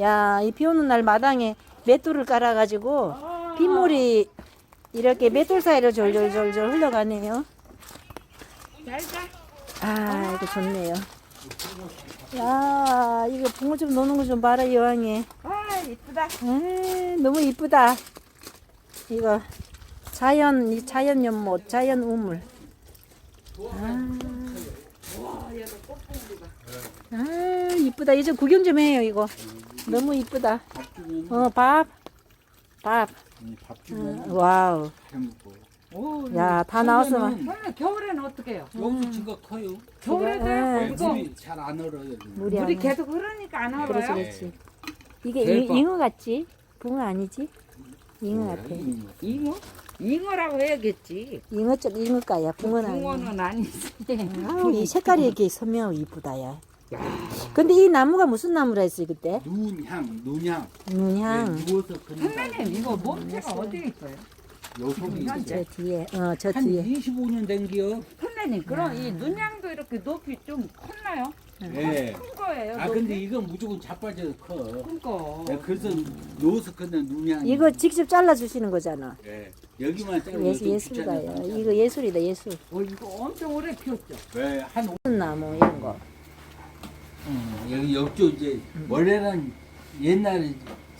야, 이 비 오는 날 마당에 맷돌을 깔아가지고 빗물이 이렇게 맷돌 사이로 졸졸졸졸 흘러가네요. 아, 이거 좋네요. 야, 이거 붕어 좀 노는 거 좀 봐라, 여왕이. 아, 이쁘다. 너무 이쁘다. 이거 자연, 자연 연못, 자연 우물. 아. 아 이쁘다. 이제 구경 좀 해요, 이거. 너무 이쁘다. 어, 밥. 밥. 밥 주면 응. 어, 와우. 오, 야, 다 나왔으면. 원래 겨울에는 어떻게요? 용수치가 커요. 겨울에도 음. 이거 잘안 얼어요. 물이 물이 안 계속 흐르니까 안 얼어요? 그렇지. 이게 제일 잉, 봐. 잉어 같지? 붕어 아니지? 네, 잉어 같아. 잉어? 잉어라고 해야겠지. 잉어 쪽 잉어가야. 붕어는 아니. 붕어는 아니지. 아, 이 색깔이 이게 선명하고 이쁘다야. 야. 근데 이 나무가 무슨 나무라 했어요 그때? 눈향, 눈향. 눈향. 네, 누워서 선배님 이거 몸체가 어디 있어요? 요소리 저 뒤에, 어, 저 뒤에. 25년 된 기억. 선배님 그럼 네. 이 눈양도 이렇게 높이 좀 컸나요? 네. 아, 네. 큰 거예요. 아 높이? 근데 이건 무조건 자빠져서 커. 큰거 네, 그래서 누워서 그냥 눈향. 이거 직접 잘라 주시는 거잖아. 네. 여기만 자르면 예술가예요. 이거 예술이다 예술. 어, 이거 엄청 오래 피웠죠? 네, 한 오- 나무 이런 거. 예, 여기 옆쪽 이제 원래는 옛날에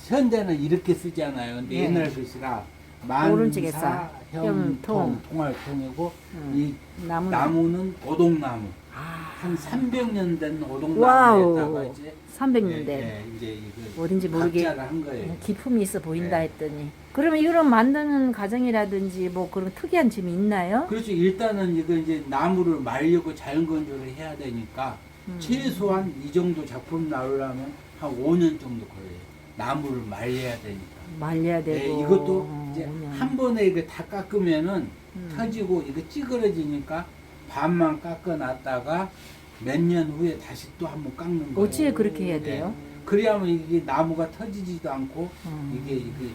현대는 이렇게 쓰잖아요. 근데 예. 옛날 글씨라 만사, 사, 현, 통, 통. 통알통이고 음. 이 나무는, 나무는 오동나무. 아, 한 300년 된 오동나무에다가 이제 300년대. 예, 예, 이제 어딘지 모르게 한 거예요. 음, 기품이 있어 보인다 네. 했더니. 그러면 이런 만드는 과정이라든지 뭐 그런 특이한 점이 있나요? 그렇죠. 일단은 이거 이제 나무를 말리고 자연건조를 해야 되니까 음. 최소한 이 정도 작품 나오려면 한 5년 정도 걸려요. 나무를 말려야 되니까. 말려야 네, 되고. 네, 이것도 어, 이제 오면. 한 번에 이게 다 깎으면은 음. 터지고 이게 찌그러지니까 반만 깎아놨다가 몇 년 후에 다시 또 한번 깎는 거예요. 어찌 그렇게 해야 돼요? 네. 그래야만 이게 나무가 터지지도 않고 음. 이게 이게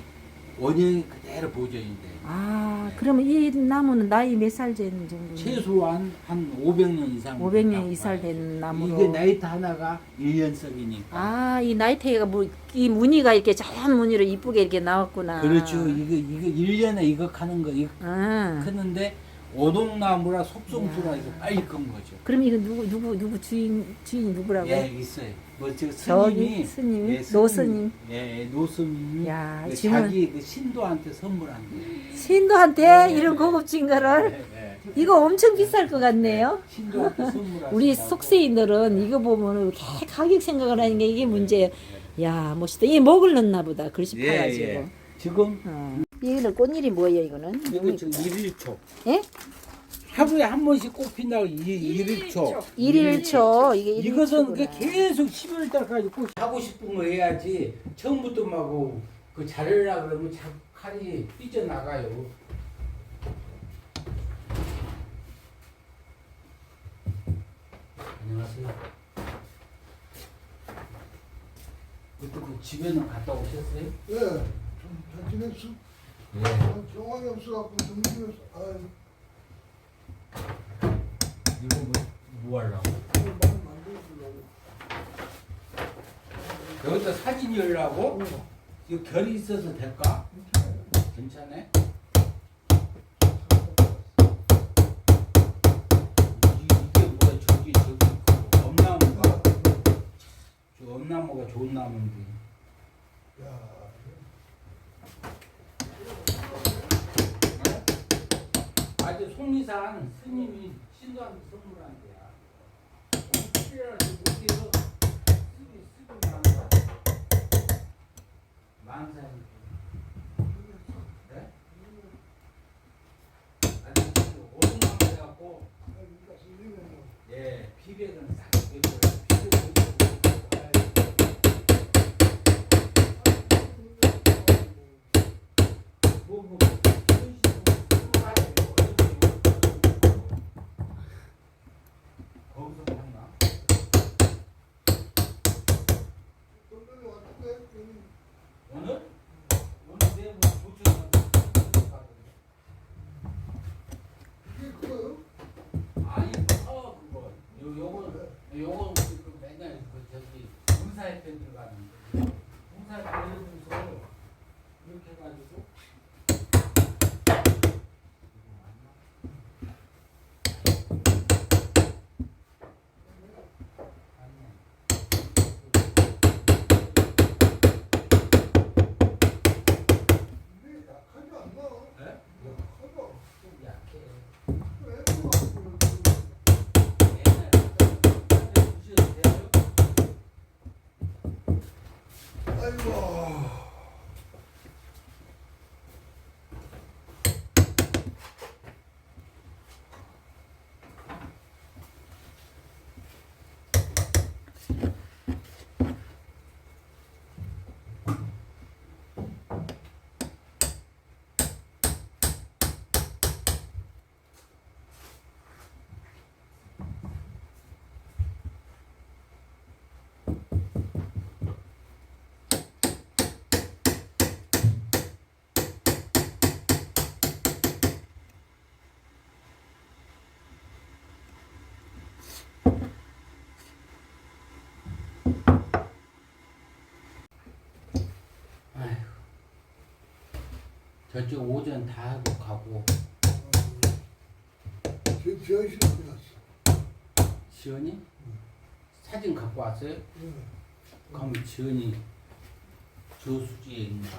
원형이 그대로 보존인데 아, 그러면 이 나무는 나이 몇 살 된 정도? 최소한 한 500년 이상 500년 이상 된 나무로. 이게 나이트 하나가 1년석이니까 아, 이 나이테가 뭐, 이 무늬가 이렇게 자연 무늬로 이쁘게 이렇게 나왔구나. 그렇죠 이거 이거 1년에 이거 하는 거 이거 아, 크는데 오동나무라 속성수라 해서 빨리 끈 거죠. 그럼 이거 누구 누구 누구 주인 주인이 누구라고? 예, 있어요. 뭐 지금 저기 예, 스님이 스님이? 노스님. 예, 예, 노스님이 야, 그 지금- 자기 그 신도한테 선물한 거예요. 신도한테 네. 이런 고급진 거를 예, 예. 이거 엄청 비쌀 것 같네요. 신도한테 선물한 우리 속세인들은 이거 보면 이렇게 가격 생각을 하는 게 이게 문제예요. 야 멋있다. 이 목을 넣나 보다. 글씨 예, 파가지고. 예. 지금 어. 이거는 꽃일이 뭐예요 이거는? 이거 지금 1일초. 예? 하루에 한 번씩 꽃 핀다고 일, 일초 일일초 이게 일일초. 이것은 그 계속 12월 달까지 꽃이 하고 싶은 거 해야지 처음부터 막그 그, 자르려 그러면 자꾸 칼이 삐져나가요. 안녕하세요. 그때 그 집에는 갔다 오셨어요? 예, 좀 잘 지냈어? 음. 여기다 사진 열라고? 이거 결이 있어서 될까? 괜찮아요. 괜찮아? 이게 뭐야 저기 저기 엄나무가 저 엄나무가 좋은 나무인데 야, 통리상 스님이 신도한테 선물한 거야. 필요하지 스님이 쓰고 만사이 네? 아니, 오른만 해갖고, 예, 비백은 싹. 저쪽 오전 다 하고 가고 저, 저 시간이 왔어. 지연이 사진 갖고 왔어요? 예. 그럼 지연이 저수지에 있나?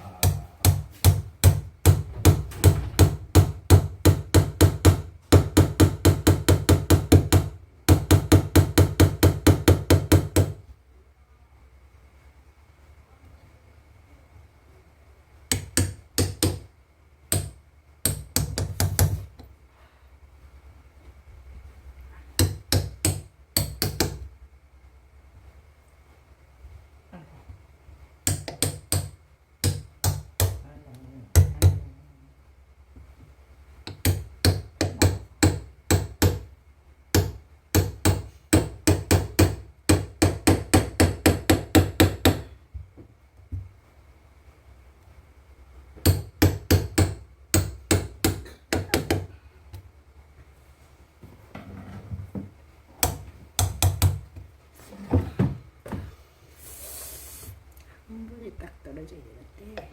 한 분이 딱 떨어져야 되는데.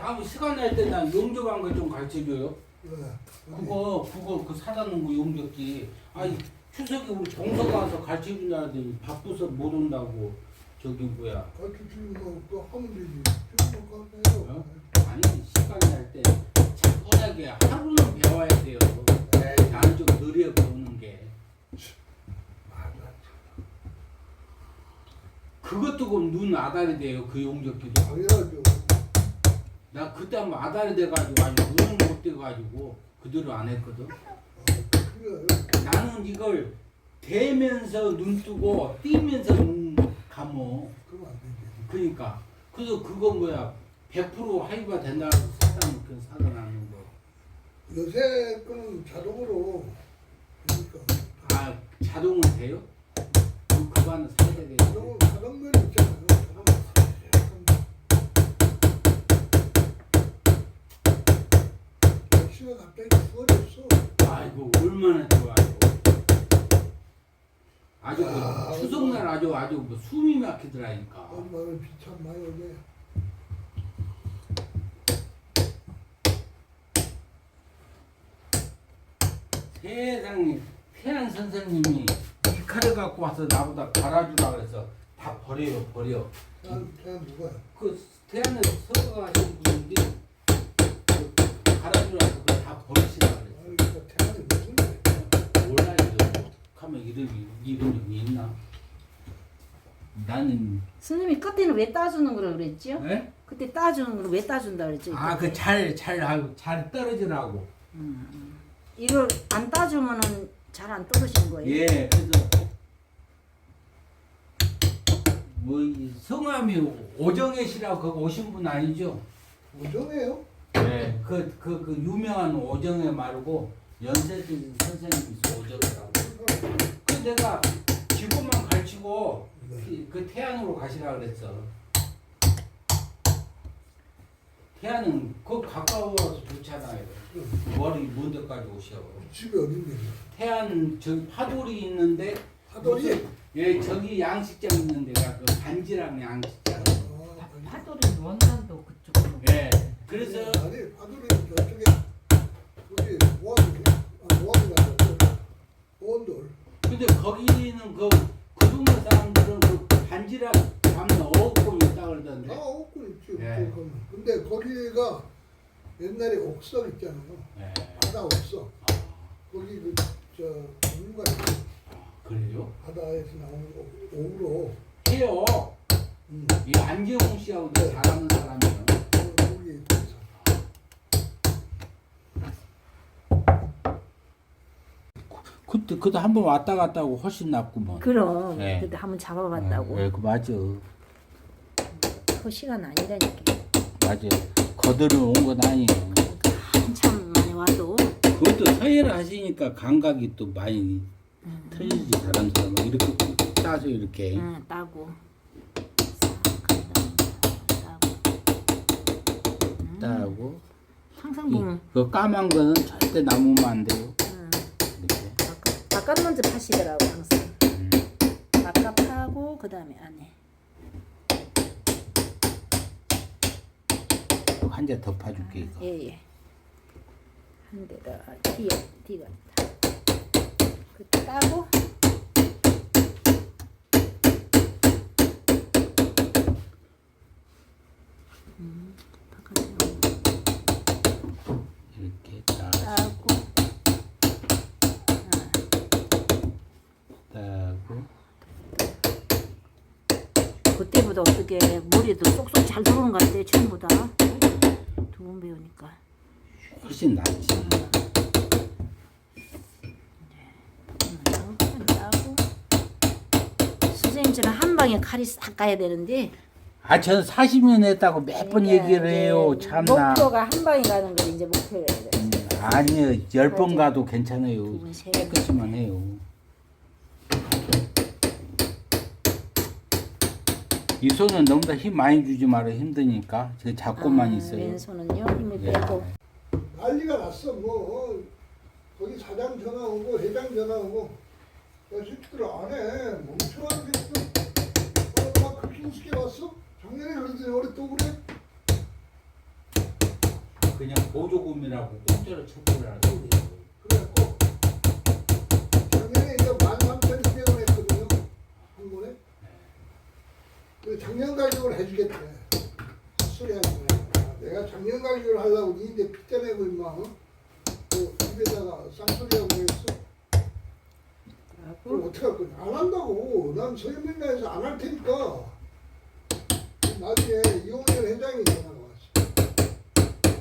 다음 시간 날때난 용접한 거 좀 가르쳐 줘요. 예. 어디? 그거 그거 그 사다 놓은 거 용접기. 아니 추석에 우리 동서 가서 가르쳐 준다 하더니 바빠서 못 온다고 저기 뭐야. 가르쳐 주는 거또 하면 되지. 주는 거. 어? 아니 시간 날 때 차분하게 하루는 배워야 돼요. 나는 좀 느려 배우는 게. 그것도 그럼 눈 아달이 돼요. 그 용접기도. 당연하죠. 나 그때 아달이 돼가지고 아주 눈을 못 떼가지고 그대로 안 했거든. 나는 이걸 대면서 눈 뜨고 띄면서 눈 감어. 그러니까 그래서 그건 뭐야 100% 하이가 된다고 사다 놓고 사다 놨는 거. 요새 거는 자동으로 그러니까 아 자동은 돼요? 그 그거는 사야 되겠지. 자동 자동면이 있잖아요. 자동. 날씨가 갑자기 추워졌어. 아이고 얼마나 좋아요. 아주 그 아, 추석날 아주 아주 뭐 숨이 막히더라니까. 엄마는 비참 많이 오네. 세상에 태양 선생님이 이 칼을 갖고 와서 나보다 갈아주라 그래서 다 버려요 버려. 난 그냥 누가 그 태안에 서가 하신 분인데 그다 버리시라 그랬어. 아니 그 태양이 무슨 데 몰라요. 하면 이름이 이름이 있나? 나는 스님이 그때는 왜 따주는 거라 그랬지요? 네? 그때 따주는 걸 왜 따준다 그랬죠? 아그 잘 잘 하고 잘 떨어지라고. 이걸 안 따주면은 잘 안 떨어지는 거예요. 예 그래서 뭐이 성함이 오정혜 씨라고 거기 오신 분 아니죠? 오정해요? 네. 그 그 그 유명한 오정혜 말고 연세진 선생님이 있어 오정혜라고. 그 내가 기본만 가르치고 그- 그 태안으로 가시라 그랬어. 태안은 그 가까워서 좋잖아요. 머리 먼 데까지 오셔. 집이 어딘데? 태안 저기 파돌이 있는데 하더니 예 저기 양식장 있는 데가 그 반지랑 양식장. 아, 아니, 파도리 원산도 그쪽으로. 예. 그래서 아니 하더니 저쪽에 거기 모함이 아 원돌 근데 거기는 그, 그 동네 사람들은 그 반지랑 잡는 어업권이 있다 다 그러던데. 없고 있지 네. 그거는. 근데 거기가 옛날에 옥석 있잖아요. 네. 바다 옥석. 아, 거기 그저 물가 그래요? 바다에서 나오는 옥- 옥으로 해요. 음, 이 안재홍 씨하고 잘하는 사람이에요. 있어서. 그때 그때 한 번 왔다 갔다 하고 훨씬 낫구먼. 그럼 네. 그때 한번 잡아봤다고. 네, 그 맞아. 그 시간 아니라니까. 맞아. 거들어 온건 아니에요. 한참 만에 와도 그것도 서예를 하시니까 감각이 또 많이 틀리지 다른 사람 이렇게 따서 이렇게 응, 따고 음, 따고 항상 이, 보면 그 까만 거는 절대 남으면 안 돼요. 응, 이렇게. 바깥, 바깥 먼저 파시더라고 항상 음. 바깥 파고 그 다음에 안에 한 대 더 파줄게 이거. 예예 한 대가 뒤에 뒤가 그 따고 그때보다 어떻게 머리도 쏙쏙 잘 들어오는 것 같아 처음보다 두 번 배우니까 훨씬 낫지. 선생님처럼 한 방에 칼이 싹 가야 되는데 아, 전 40년 했다고 몇 번 그러니까 얘기를 해요. 참나. 목표가 한 방에 가는 걸 이제 목표로 해야 돼. 음, 아니요, 열번 맞아. 가도 괜찮아요. 두 번, 세 번. 깨끗이만 해요. 이 손은 너무 다 힘 많이 주지 마라 힘드니까 제 잡고만 아, 있어요. 왼손은요 힘을 예. 빼고 난리가 났어 뭐 어, 거기 사장 전화 오고 회장 전화 오고 야 새끼들 안해 멍청한 새끼들 어, 막 그렇게 우습게 봤어? 작년에 그러더니 올해 또 그래? 그냥 보조금이라고 공짜로 처벌하라고 그래요. 그래갖고 작년에 이제 만 삼천 원 했거든요 한 번에 그 작년 가격을 해주겠대 소리 하는 거야. 내가 작년 가격을 하려고 니인데 핏대 내고 임마 어? 그 입에다가 쌍소리하고 그랬어. 그럼 어떻게 할 거냐? 안 한다고. 난 서현민가에서 안 할 테니까. 나중에 이용열 회장이 전화가 왔어.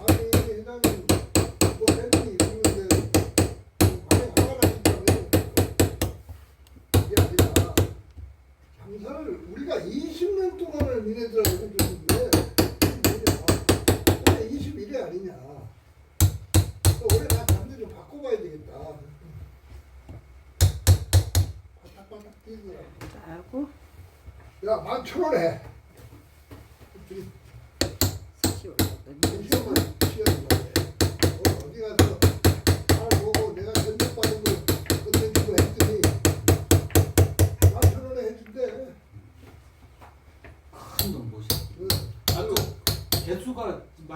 아니 회장님 뭐 했니 이러는데 많이 화가 나니까 이게 아니라 장사를 우리가 20년 니네들하고 해줬는데 올해 21이 아니냐. 올해 나 잠대 좀 바꿔봐야 되겠다. 바닥바닥 뛰더라고. 야 만천 원에. 다시 올라가고 시험을 시험을. 어, 어디 가서 잘 보고 내가 전력 받은 걸 끝내주고 했더니 만천 원에 해준대 큰돈 보시. 응. 아유,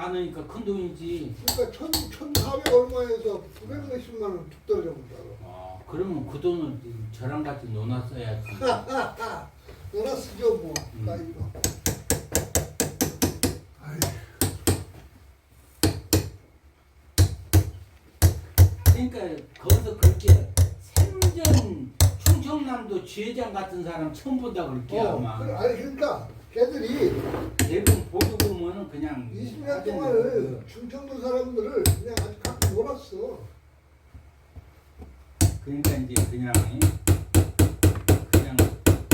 개수가 많으니까 큰 돈이지. 그러니까 천, 천사백 얼마에서 구백 몇십만 원 툭 떨어져 본다고. 아, 그러면 그 돈을 저랑 같이 논아 써야지. 너나 쓰죠 뭐. 음. 나 이거. 그러니까 거기서 그렇게 생전 충청남도 지회장 같은 사람 처음 본다 그럴게 어, 아마. 그래, 아니 그러니까 걔들이 대부분 보도 보면은 그냥 20년 하던 동안을 거. 충청도 사람들을 그냥 아주 갖고 놀았어. 그러니까 이제 그냥 그냥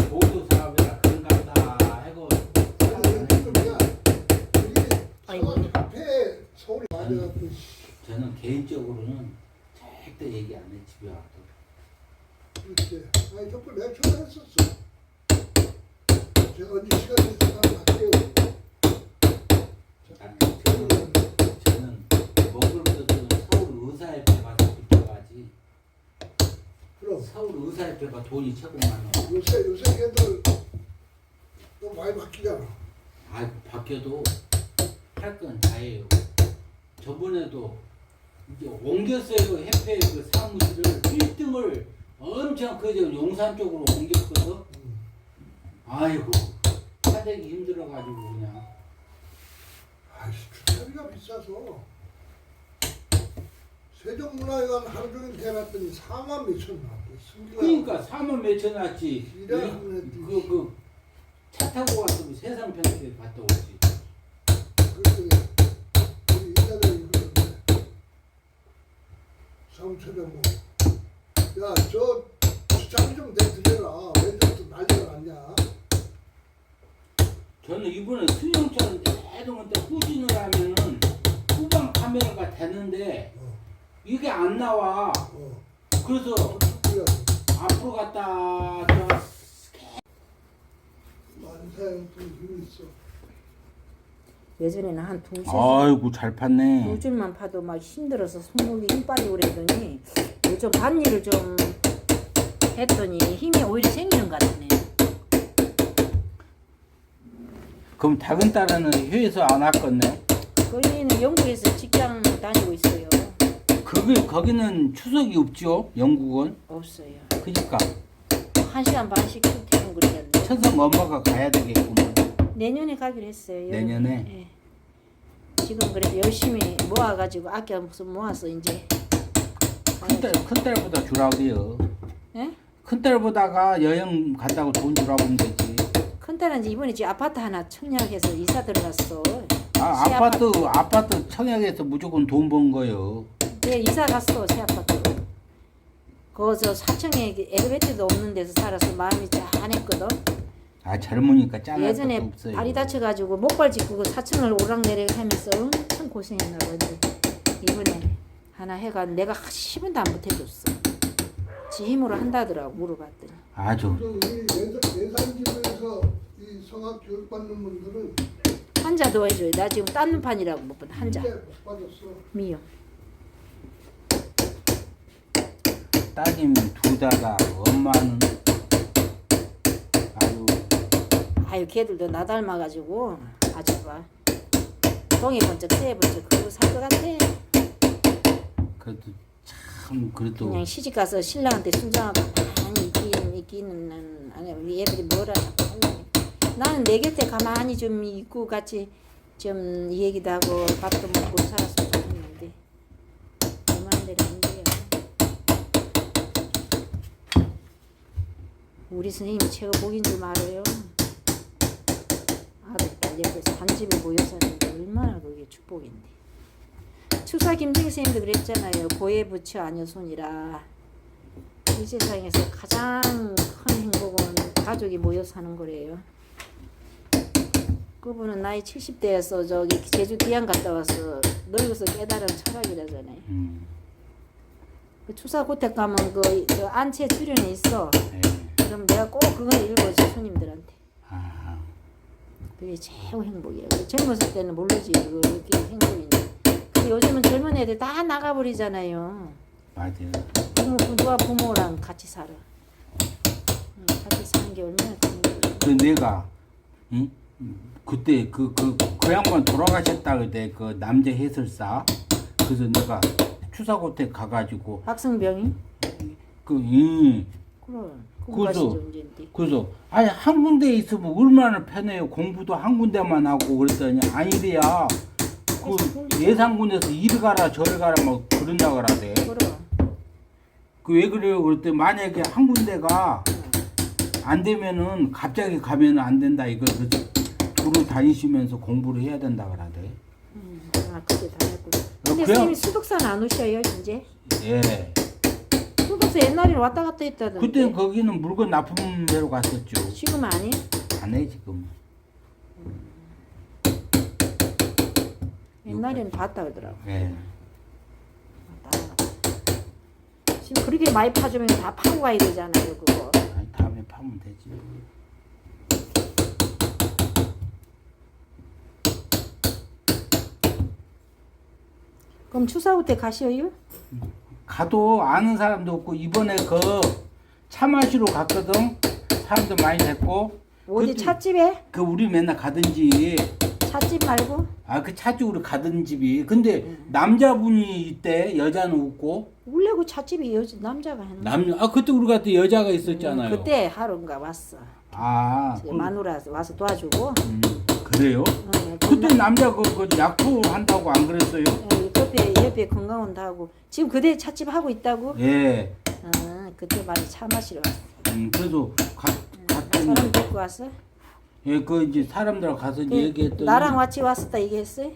보도 사업이라 그런가 보다 하고 저는 개인적으로는 절대 얘기 안 해 집에 와도 그렇지. 아니 덕분 내가 전화했었어. 제가 언제 시간 있으면 갈게요. 저는 저는 먹을 것도 서울 의사협회 가서 붙여가지. 그럼. 서울 의사협회가 돈이 최고 많아 요새 요새 걔들 또 많이 바뀌잖아. 아 바뀌어도 할 건 다 해요. 저번에도 이제 옮겼어요 그 협회 그 사무실을. 1등을 엄청 그저 용산 쪽으로 옮겼거든. 음. 아이고 사대기 힘들어가지고 그냥 아이씨 주차비가 비싸서 세종문화회관 하루 종일 대놨더니 4만 몇천 나왔대. 그러니까 4만 몇천 왔지. 이래갖고 그그 차 타고 왔으면 세상 편하게 갔다 오지. 그때 우리 이사장이 그러는데 사무처장 뭐, 야저 주차비 좀 내드려라. 왜 저렇게 난리가 났냐. 저는 이번에 대동한 때 후진을 하면은 후방 카메라가 되는데 어, 이게 안 나와. 어. 그래서 그래. 앞으로 갔다 저 만사형 좀 힘이 있어. 예전에는 한두 줄, 아이고 잘 팠네. 두 줄만 파도 막 힘들어서 손목이 힘 빠지고 그랬더니 요즘 밭일을 좀 했더니 힘이 오히려 생기는 것 같네. 그럼 작은 딸은 회에서 안 왔겠네. 거기는 영국에서 직장 다니고 있어요. 거기 거기는 추석이 없죠. 영국은. 없어요. 그니까 한 시간 반씩 출퇴근 그러는데 천성 엄마가 가야 되겠구만. 내년에 가기로 했어요. 내년에? 예. 지금 그래도 열심히 모아가지고 아껴 무슨 모아서 이제 큰딸 큰 딸보다 주라고요. 예? 큰 딸보다가 여행 간다고 돈 주라고 하면 되지. 큰 딸은 이제 이번에 지금 아파트 하나 청약해서 이사 들어갔어. 아 새 아파트 아파트 청약에서 무조건 돈 번 거요. 네, 이사 갔어 새 아파트로. 거기서 4층에 엘리베이터도 없는 데서 살아서 마음이 짠했거든. 아 젊으니까 짠할 것도 예전에 없어요. 다리 다쳐가지고 목발 짚고 4층을 오락내리락 하면서 엄청 고생했나 보지. 이번에 하나 해가 내가 10원도 안 보태줬어. 지 힘으로 한다더라고 물어봤더니. 아주 또 우리 예산, 예산집에서 이 성악 교육 받는 분들은 한 자 더 해줘요. 나 지금 딴 판이라고 못 본. 한자. 진짜 못 받았어. 미요. 따님 두 다가 엄마는 아주 아유 걔들도 나 닮아가지고 아주 봐. 동이 번쩍 새 번쩍 그러고 살 것 같아. 그래도 참 그래도 그냥 시집 가서 신랑한테 순정하고 가만히 있긴 있기는 아니 우리 애들이 뭐라 자꾸 하려고 나는 내 곁에 가만히 좀 있고 같이 좀 얘기도 하고 밥도 먹고 살았으면 좋겠는데. 내 마음대로 안 돼요. 우리 선생님이 최고 복인 줄 알아요. 아들 딸 옆에서 한 집에 모여 사는데 얼마나 그게 축복인데. 추사 김정희 선생님도 그랬잖아요. 고에 부처 아녀손이라. 이 세상에서 가장 큰 행복은 가족이 모여 사는 거래요. 그분은 나이 70대에서 저기 제주 기양 갔다 와서 늙어서 깨달은 철학이라잖아요. 음, 그 추사 고택 가면 그, 그 안채 출연에 있어. 예. 그럼 내가 꼭 그걸 읽어줘 손님들한테. 아, 그게 최고 행복이에요. 젊었을 때는 모르지 그게 행복인데. 근데 요즘은 젊은 애들 다 나가버리잖아요. 맞아요. 부모, 누가 부모랑 같이 살아. 응, 같이 사는 게 얼마나 행복해. 그 내가 응? 그때 그그 그 양반 돌아가셨다 그때 그 남자 해설사 그래서 내가 추사고택 가가지고 박성병이? 그 응. 그럼. 언제인데. 그래서 아니 한 군데 있으면 얼마나 편해요 공부도 한 군데만 하고 그랬더니 아니래야 그 예산군에서 이리 가라 저리 가라 막 그런다 그러대. 그 왜 그래요 그랬더니 만약에 한 군데가 안 되면은 갑자기 가면은 안 된다 이거 그래서 두루 다니시면서 공부를 해야 된다 그러대 음, 아, 그때 다 했구나. 근데 그냥- 선생님이 수독산 안 오셔요, 이제? 예 수독사 옛날에는 왔다 갔다 했다던데. 그때 거기는 물건 납품 대로 갔었죠 지금 아니? 안 해 지금 옛날에는 봤다 그러더라고. 예 왔다 갔다. 지금 그렇게 많이 파주면 다 파고 가야 되잖아요, 그거. 아니, 다음에 파면 되지 그럼 추사후 때 가셔요? 가도 아는 사람도 없고 이번에 그 차 마시러 갔거든 사람도 많이 됐고 어디 찻집에? 그 우리 맨날 가든지 찻집 말고? 아 그차 쪽으로 가던 집이 근데 남자분이 있대 여자는 없고 원래 그 찻집이 여 남자가 하는 남녀 아 그때 우리 갔을 때 여자가 있었잖아요 그때 하루인가 왔어. 아 저기 그, 마누라 와서 도와주고. 음, 그래요 응, 그때 남자 그, 그 약초 한다고 안 그랬어요 예, 그 옆에 옆에 건강원도 하고 지금 그대 찻집 하고 있다고? 예. 아 그때 많이 차 마시러 왔어. 음, 그래도 가, 갔더니 사람 데리고 왔어? 예, 그 이제 사람들 가서 이제 그 얘기했더니 나랑 같이 왔었다 얘기했어요?